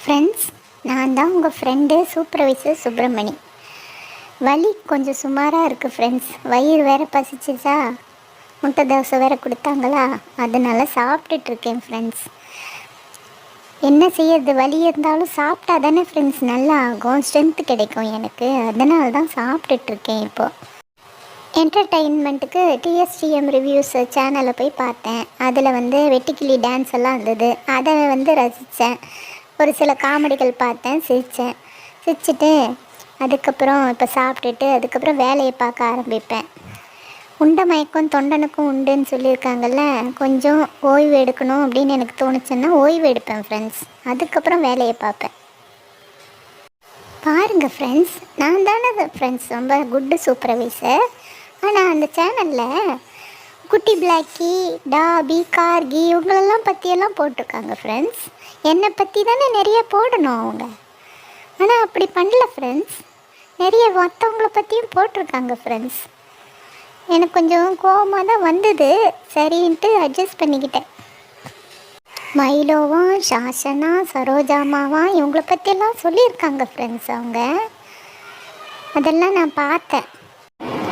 Friends நான் தான் உங்கள் ஃப்ரெண்டு சூப்பர்வைசர் சுப்பிரமணி. வலி கொஞ்சம் சுமாராக இருக்குது ஃப்ரெண்ட்ஸ் வயிறு வேற பசிச்சிச்சா? முட்டை தோசை வேறு கொடுத்தாங்களா? அதனால சாப்பிட்டுட்ருக்கேன் ஃப்ரெண்ட்ஸ் என்ன செய்யறது? வலி இருந்தாலும் சாப்பிட்டா தானே ஃப்ரெண்ட்ஸ் நல்லா ஆகும் ஸ்ட்ரென்த்து கிடைக்கும் எனக்கு. அதனால தான் சாப்பிட்டுட்ருக்கேன் இப்போது என்டர்டெயின்மெண்ட்டுக்கு டிஎஸ்டிஎம் ரிவ்யூஸ் சேனலை போய் பார்த்தேன். அதில் வந்து வெட்டிக்கிளி டான்ஸ் எல்லாம் இருந்தது. அதை வந்து ரசித்தேன் ஒரு சில காமெடிகள் பார்த்தேன் சிரித்தேன் சிரிச்சிட்டு அதுக்கப்புறம் இப்போ சாப்பிட்டுட்டு அதுக்கப்புறம் வேலையை பார்க்க ஆரம்பிப்பேன். உண்ட மயக்கம் தொண்டனுக்கும் உண்டுன்னு சொல்லியிருக்காங்கல்ல கொஞ்சம் ஓய்வு எடுக்கணும் அப்படின்னு எனக்கு தோணுச்சுன்னா ஓய்வு எடுப்பேன் ஃப்ரெண்ட்ஸ் அதுக்கப்புறம் வேலையை பார்ப்பேன். பாருங்கள் ஃப்ரெண்ட்ஸ் நான் தானே ஃப்ரெண்ட்ஸ் ரொம்ப குட்டு சூப்பர்வைசர் ஆனால் அந்த சேனலில் குட்டி பிளாக்கி டாபி கார்கி இவங்களெல்லாம் பற்றியெல்லாம் போட்டிருக்காங்க ஃப்ரெண்ட்ஸ் என்னை பற்றி தானே நிறைய போடணும் அவங்க. ஆனால் அப்படி பண்ணல ஃப்ரெண்ட்ஸ் நிறைய மற்றவங்கள பற்றியும் போட்டிருக்காங்க ஃப்ரெண்ட்ஸ் எனக்கு கொஞ்சம் கோபமாக தான் வந்தது. சரின்ட்டு அட்ஜஸ்ட் பண்ணிக்கிட்டேன். மயிலோவும் சாசனா சரோஜாமாவா இவங்கள பற்றியெல்லாம் சொல்லியிருக்காங்க ஃப்ரெண்ட்ஸ் அவங்க. அதெல்லாம் நான் பார்த்தேன்.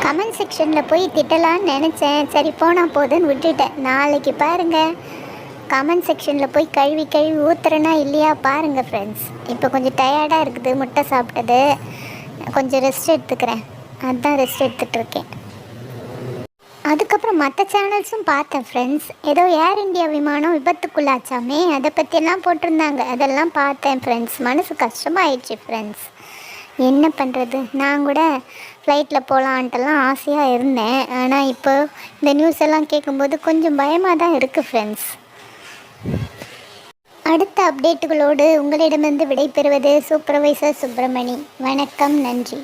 கமெண்ட் செக்ஷனில் போய் திட்டலான்னு நினச்சேன். சரி போனால் போதுன்னு விட்டுட்டேன். நாளைக்கு பாருங்கள் கமெண்ட் செக்ஷனில் போய் கழுவி கழுவி ஊத்துறேனா இல்லையா பாருங்கள் ஃப்ரெண்ட்ஸ் இப்போ கொஞ்சம் டயர்டாக இருக்குது. முட்டை சாப்பிட்டது. கொஞ்சம் ரெஸ்ட் எடுத்துக்கிறேன். அதுதான் ரெஸ்ட் எடுத்துகிட்டு இருக்கேன். அதுக்கப்புறம் மற்ற சேனல்ஸும் பார்த்தேன் ஃப்ரெண்ட்ஸ் ஏதோ ஏர் இந்தியா விமானம் விபத்துக்குள்ளாச்சாமே. அதை பற்றியெல்லாம் போட்டிருந்தாங்க. அதெல்லாம் பார்த்தேன் ஃப்ரெண்ட்ஸ் மனசு கஷ்டமாயிடுச்சு ஃப்ரெண்ட்ஸ் என்ன பண்ணுறது நான் கூட ஃப்ளைட்டில் போகலான்ட்டுலாம் ஆசையாக இருந்தேன். ஆனால் இப்போ இந்த நியூஸ் எல்லாம் கேட்கும்போது கொஞ்சம் பயமாக தான் இருக்குது ஃப்ரெண்ட்ஸ் அடுத்த அப்டேட்டுகளோடு உங்களிடமிருந்து விடைபெறுவது சூப்பர்வைசர் சுப்பிரமணி. வணக்கம் நன்றி.